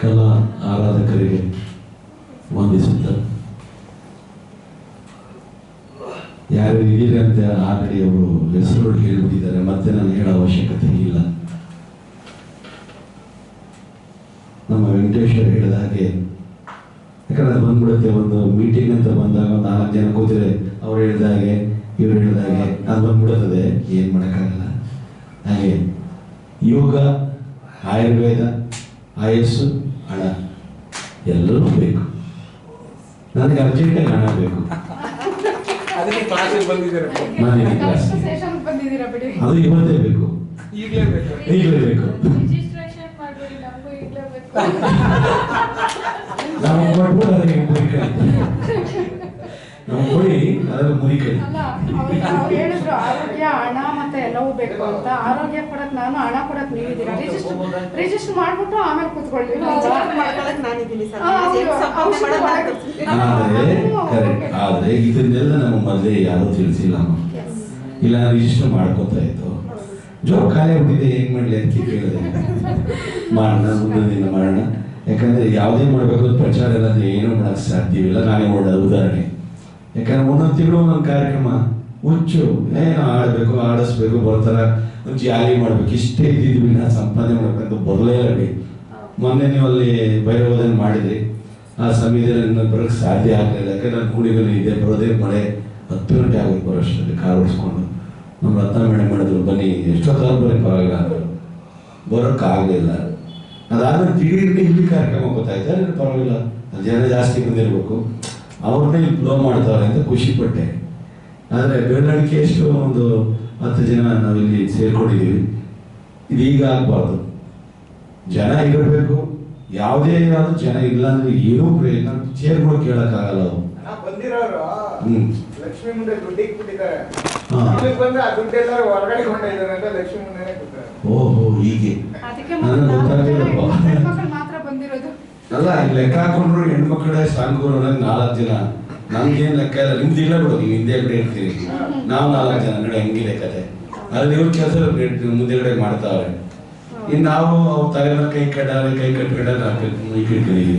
ಕಲಾ ಆರಾಧಕರಿಗೆ ವಂದಿಸುತ್ತ ಯಾರು ಇದೀರಿ ಅಂತ ಕಡೆಯವರು ಹೆಸರು ಹೇಳುತ್ತಿದ್ದಾರೆ ಮತ್ತೆ ನಾನು ಹೇಳೋ ಅವಶ್ಯಕತೆ ಇಲ್ಲ. ನಮ್ಮ ವೆಂಕಟೇಶ್ವರ್ ಹೇಳಿದ ಹಾಗೆ, ಯಾಕಂದ್ರೆ ಬಂದ್ಬಿಡುತ್ತೆ, ಒಂದು ಮೀಟಿಂಗ್ ಅಂತ ಬಂದಾಗ ಒಂದು ನಾಲ್ಕು ಜನ ಕೂತಿದ್ರೆ ಅವ್ರು ಹೇಳಿದ ಹಾಗೆ, ಇವ್ರು ಹೇಳಿದ ಹಾಗೆ, ಅದು ಬಂದ್ಬಿಡುತ್ತದೆ, ಏನು ಮಾಡೋಕ್ಕಾಗಲ್ಲ. ಹಾಗೆ ಯೋಗ ಆಯುರ್ವೇದ ಆಯಸ್ಸು ಹಣ ಎಲ್ಲರೂ ಬೇಕು. ನನಗೆ ಅರ್ಜೆಂಟಾಗಿ ಹಣ ಬೇಕು. ಮನೆಗೆ ಕ್ಲಾಸ್ ಸೆಷನ್ ಬಂದಿದ್ದೀರಾ? ಬಿಡಿ. ಅದು ಇವತ್ತೇ ಬೇಕು. ಈಗಲೇ ಬೇಕು. ನಾವು ಕೊಟ್ಟು ಅದಕ್ಕೆ ಮುರಿ ನಾವು ಕೊಡಿ ಅದರ ಮುರಿ ಅಲ್ಲ ಅವ್ರು ಅವ್ರು ಹೇಳಿದ್ರು ಆರೋಗ್ಯ ಹಣ ಎಲ್ಲವೂ ಬೇಕು ಅಂತ. ಆರೋಗ್ಯ ಕೊಡಕ್ ನಾನು ಹಣ ಕೊಡಕ್ ನೀವಿದ್ದೀರಾ? ರಿಜಿಸ್ಟರ್ ರಿಜಿಸ್ಟರ್ ಮಾಡ್ಬಿಟ್ಟು ಆಮೇಲೆ ಕೂತ್ಕೊಳ್ಳಿ. ಆದ್ರೆ ಇದನ್ನೆಲ್ಲ ನಮ್ಮ ಮೊದಲೇ ಯಾರು ತಿಳಿಸಿಲ್ಲ. ಇಲ್ಲ ರಿಜಿಸ್ಟರ್ ಮಾಡ್ಕೋತಾ ಇತ್ತು ಜೋ ಖಾಲಿ ಆಗ್ಬಿಟ್ಟಿದೆ ಏನ್ ಮಾಡ್ಲಿ ಅಂತ ಕೇಳಿದೆ. ಮಾಡೋಣ ಮುಂದಿನ ದಿನ ಮಾಡೋಣ. ಯಾಕಂದ್ರೆ ಯಾವುದೇ ಮಾಡಬೇಕು ಪ್ರಚಾರ ಇಲ್ಲ ಏನೂ ಮಾಡಕ್ ಸಾಧ್ಯವಿಲ್ಲ ನಾನೇ ಮಾಡೋದು ಉದಾಹರಣೆ. ಯಾಕಂದ್ರೆ ಒಂದೊಂದು ತಿಂಗಳು ಒಂದೊಂದು ಕಾರ್ಯಕ್ರಮ. ಹುಚ್ಚು. ಏನೋ ಆಡಬೇಕು ಆಡಿಸ್ಬೇಕು ಬರ್ತಾರೆ. ಜಾಲಿ ಮಾಡ್ಬೇಕು? ಇಷ್ಟೇ ಇದ್ದಿದ್ವಿ ನಾ ಸಂಪಾದನೆ ಮಾಡ್ಬೇಕಂತ ಬರಲೇ ಇರಲಿ. ಮೊನ್ನೆ ನೀವು ಅಲ್ಲಿ ಭೈರವದಲ್ಲಿ ಮಾಡಿದ್ರಿ. ಆ ಸಮಯದಲ್ಲಿ ಬರೋಕ್ಕೆ ಸಾಧ್ಯ ಆಗಲಿಲ್ಲ. ಯಾಕಂದ್ರೆ ನನ್ನ ಕೂಡಿಗಳು ಇದೆ ಬರೋದೇ ಮಳೆ. ಹತ್ತು ಗಂಟೆ ಆಗೋದು ಬರೋಷ್ಟರಲ್ಲಿ ಕಾರ್ ಓಡಿಸ್ಕೊಂಡು. ನಮ್ಮ ರತ್ನ ಮೇಡಮ್ ಮಾಡಿದ್ರು ಬನ್ನಿ ಕಾಲ ಬರೀ ಪರವಾಗಿಲ್ಲ ಅಂದರು. ಬರೋಕ್ಕಾಗಲಿಲ್ಲ ಅದಾದ್ಮೇಲೆ ದಿಢೀರ್ನ ಇಲ್ಲಿ ಕಾರ್ಯಕ್ರಮ ಗೊತ್ತಾಯ್ತು. ಪರವಾಗಿಲ್ಲ. ಜನ ಜಾಸ್ತಿ ಬಂದಿರಬೇಕು. ಅವ್ರನ್ನೇ ಇಲ್ಲಿ ಬ್ಲೋ ಮಾಡ್ತಾರೆ ಅಂತ ಖುಷಿ ಪಟ್ಟೆ ಆದರೆ ಬೆರಳಿಕೆ ಎಷ್ಟು ಒಂದು ಹತ್ತು ಜನ ನಾವಿಲ್ಲಿ ಸೇರ್ಕೊಂಡಿದ್ದೀವಿ. ಇದು ಈಗ ಆಗಬಾರ್ದು. ಜನ ಇರಬೇಕು. ಯಾವುದೇ ಯಾವ್ದು ಜನ ಇಲ್ಲ ಅಂದ್ರೆ ಏನೂ ಪ್ರಯತ್ನ ಚೇರ್ಗಳು ಕೇಳಕ್ಕಾಗಲ್ಲ ಅವು ಲಕ್ಷ್ಮಿ ಮುಂದೆ ಹೊರಗಡೆ ಅಂತ ಲಕ್ಷ್ಮಿ ಮುಂದೆನೆ ಕೂತಾರೆ ಓಹೋ ಹೀಗೆ. ಅದಕ್ಕೆ ನನಗೆ ಬಂದಿರೋದು. ಅಲ್ಲ ಲೆಕ್ಕ ಹಾಕೊಂಡ್ರು ಹೆಣ್ಮಕ್ಳೇ ಸಾಂಗ್ ನಾಲ್ಕು ಜನ. ನಮ್ಗೇನ್ ಲೆಕ್ಕ ಇಲ್ಲ. ನಿಮ್ದು ಇಲ್ಲ ಬಿಡು ನೀವು ಹಿಂದೆ ಕಡೆ ಇರ್ತೀರಿ ನಾವು ನಾಲ್ಕು ಜನ ನೋಡಿ ಹಂಗಿದೆ ಕತೆ. ಅದ್ರ ಇವ್ರ ಕೆಲಸ ಮುಂದೆಗಡೆ ಮಾಡ್ತಾವೆ ಇನ್ನು ನಾವು ಅವ್ರ ತಲೆ ಮೇಲೆ ಕೈ ಕಟ್ಟಾರೆ ಕೈ ಕಟ್ಟಬೇಡ ಕಿಡ್ಕಿದೀವಿ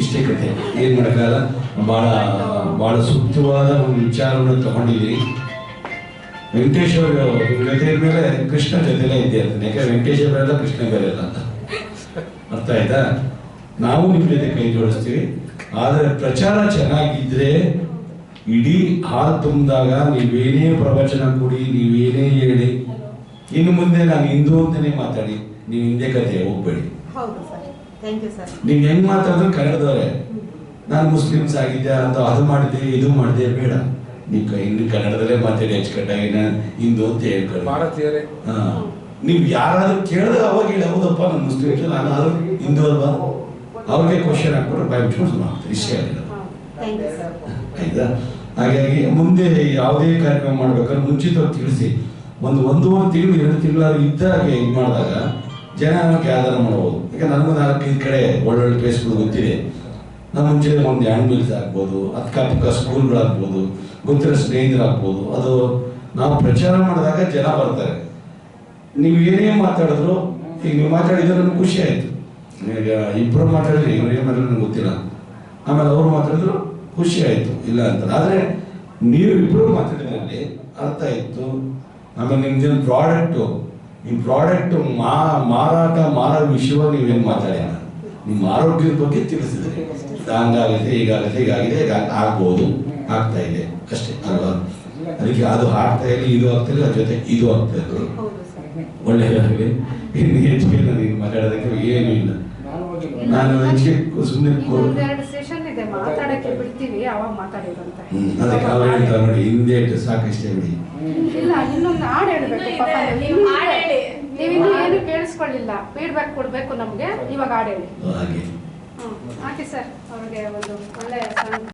ಇಷ್ಟೇ ಕತೆ. ಏನ್ ಮಾಡಕ್ಕಾಗಲ್ಲ? ಬಹಳ ಬಹಳ ಸೂಕ್ತವಾದ ಒಂದು ವಿಚಾರವನ್ನು ತಗೊಂಡಿದ್ದೀವಿ ವೆಂಕಟೇಶ್ ಅವರು ಜೊತೆ ಮೇಲೆ ಕೃಷ್ಣ ಜೊತೆಲೇ ಇದ್ದೇ ಅಂತ. ಯಾಕಂದ್ರೆ ವೆಂಕಟೇಶ್ ಅವರೆಲ್ಲ ಕೃಷ್ಣ ಬೇರೆ ಅಂತ. ಅರ್ಥ ಆಯ್ತಾ? ನಾವು ನಿಮ್ಮ ಜೊತೆ ಕೈ ಜೋಡಿಸ್ತೀವಿ. ಆದ್ರೆ ಪ್ರಚಾರ ಚೆನ್ನಾಗಿದ್ರೆ ಇಡೀ ಹಾಲ್ ತುಂಬಿದಾಗ ನೀವೇನೇ ಪ್ರವಚನ ಕೊಡಿ ನೀವೇನೇ ಹೇಳಿ. ಇನ್ನು ಮುಂದೆ ನಾನು ಹಿಂದೂ ಅಂತಾನೆ ಮಾತಾಡಿ ನೀವು ಹಿಂದೆ ಕತೆ ಹೋಗ್ಬೇಡಿ. ಹೌದು ಸರ್. ಥ್ಯಾಂಕ್ ಯು ಸರ್ ನೀವು ಹೆಂಗ್ ಮಾತಾಡಿದ್ರು ಕನ್ನಡದವ್ರೆ. ನಾನು ಮುಸ್ಲಿಮ್ಸ್ ಆಗಿದ್ದೆ ಅಂತ ಅದು ಮಾಡಿದೆ ಇದು ಮಾಡಿದೆ ಬೇಡ. ನೀವು ಇನ್ನು ಕನ್ನಡದಲ್ಲೇ ಮಾತಾಡಿ ಅಚ್ಚುಕಟ್ಟಾಗಿ ನಾನು ಹಿಂದೂ ಅಂತ ಹೇಳ್ಕೊಳ್ಳಿ. ನೀವು ಯಾರಾದ್ರೂ ಕೇಳಿದ್ರೆ ಅವಾಗ ಹೇಳಿ ಹೌದಪ್ಪ ನಾನು ಮುಸ್ಲಿಮ್ಸ್ ನಾನು ಆದ್ರೂ ಹಿಂದೂ ಅಲ್ವಾ? ಅವ್ರಿಗೆ ಕ್ವಶನ್ ಹಾಕ್ಬಿಟ್ರೆ ಬಾಯ್ ಬಿಟ್ಕೊಂಡು ಇಷ್ಟೇ ಥ್ಯಾಂಕ್ ಯು ಸರ್ ಆಯ್ತಾ? ಹಾಗಾಗಿ ಮುಂದೆ ಯಾವುದೇ ಕಾರ್ಯಕ್ರಮ ಮಾಡ್ಬೇಕಾದ್ರೆ ಮುಂಚಿತವಾಗಿ ತಿಳಿಸಿ. ಒಂದು ಒಂದೂವರೆ ತಿಂಗಳು ಎರಡು ತಿಂಗ್ಳಾರು ಇದ್ದ ಹಾಗೆ ಇದು ಮಾಡಿದಾಗ ಜನ ಆಧಾರ ಮಾಡ್ಬೋದು. ಯಾಕೆ ನನಗೂ ನಾಲ್ಕೈದು ಕಡೆ ಒಳ್ಳೊಳ್ಳೆ ಪ್ಲೇಸ್ಗಳು ಗೊತ್ತಿದೆ. ನಮ್ಮ ಮುಂಚೆ ಒಂದು ಹ್ಯಾಂಡ್ ಮಿಲ್ಸ್ ಆಗ್ಬೋದು ಅಕ್ಕಪಕ್ಕ ಸ್ಕೂಲ್ಗಳಾಗ್ಬೋದು ಗೊತ್ತಿರೋ ಸ್ನೇಹಿತರಾಗ್ಬೋದು ಅದು ನಾವು ಪ್ರಚಾರ ಮಾಡಿದಾಗ ಜನ ಬರ್ತಾರೆ. ನೀವು ಏನೇ ಮಾತಾಡಿದ್ರು ಈಗ ನೀವು ಮಾತಾಡಿದ್ರೆ ನನಗೆ ಖುಷಿ ಆಯ್ತು. ಈಗ ಇಬ್ಬರು ಮಾತಾಡಿದ್ರೆ ಇವ್ರು ಏನು ಮಾಡಿದ್ರು ನನಗೆ ಗೊತ್ತಿಲ್ಲ. ಆಮೇಲೆ ಅವರು ಮಾತಾಡಿದ್ರು ಖುಷಿ ಆಯಿತು ಇಲ್ಲ ಅಂತ ಆದರೆ ನೀವು ಇಬ್ಬರು ಮಾತಾಡಿದ್ರಲ್ಲಿ ಅರ್ಥ ಇತ್ತು. ಆಮೇಲೆ ನಿಮ್ದೇನು ಪ್ರಾಡಕ್ಟು ನಿಮ್ಮ ಪ್ರಾಡಕ್ಟ್ ಮಾ ಮಾರಾಟ ಮಾರೋ ವಿಷಯ ನೀವೇನು ಮಾತಾಡಿಲ್ಲ. ನಿಮ್ಮ ಆರೋಗ್ಯದ ಬಗ್ಗೆ ತಿಳಿಸಿದ್ರಿ. ಹಂಗಾಗುತ್ತೆ ಈಗಾಗಲಿದೆ ಹೀಗಾಗಿದೆ ಹೀಗ ಆಗ್ಬೋದು ಆಗ್ತಾ ಇದೆ. ಅಷ್ಟೇ ಅಲ್ವಾ? ಅದಕ್ಕೆ ಅದು ಆಗ್ತಾ ಇರಲಿ ಇದು ಆಗ್ತಾ ಇಲ್ಲ ಅದ್ರ ಜೊತೆ ಇದು ಆಗ್ತಾ ಇದ್ರು. ಒಳ್ಳೆಯದಾಗಲಿ ಇನ್ನು ಹೆಚ್ಚಿಗೆ ನನಗೆ ಮಾತಾಡೋದಕ್ಕೆ ಏನೂ ಇಲ್ಲ. ನಾನು ಅದಕ್ಕೆ ಸುಮ್ಮನೆ ಸೆಷನ್ ಇದೆ ಮಾತಾಡಕ್ಕೆ ಬಿಡ್ತೀವಿ ಅವಾಗ ಮಾತಾಡಿರಂತೆ ಅದಕ್ಕೆ ಅವ್ರು ಹೇಳ್ತಾರೆ ನೋಡಿ ಹಿಂದೆ ಇಟ್ಟು ಸಾಕಷ್ಟೇ ಬಿಡಿ ಇಲ್ಲ ಇನ್ನೊಂದು ಹಾಡು ಹೇಳ್ಬೇಕು ಪಾಪ. ನೀವು ನೀವು ಹಾಡ್ ಹೇಳಿ. ನೀವಿನ್ನೂ ಏನು ಕೇಳಿಸ್ಕೊಳ್ಳಿಲ್ಲ. ಫೀಡ್ಬ್ಯಾಕ್ ಕೊಡಬೇಕು ನಮಗೆ ಇವಾಗ ಹಾಡು ಹೇಳಿ. ಹಾಗೆ. ಹಾಕಿ ಸರ್ ಅವ್ರಿಗೆ ಒಂದು ಒಳ್ಳೆಯ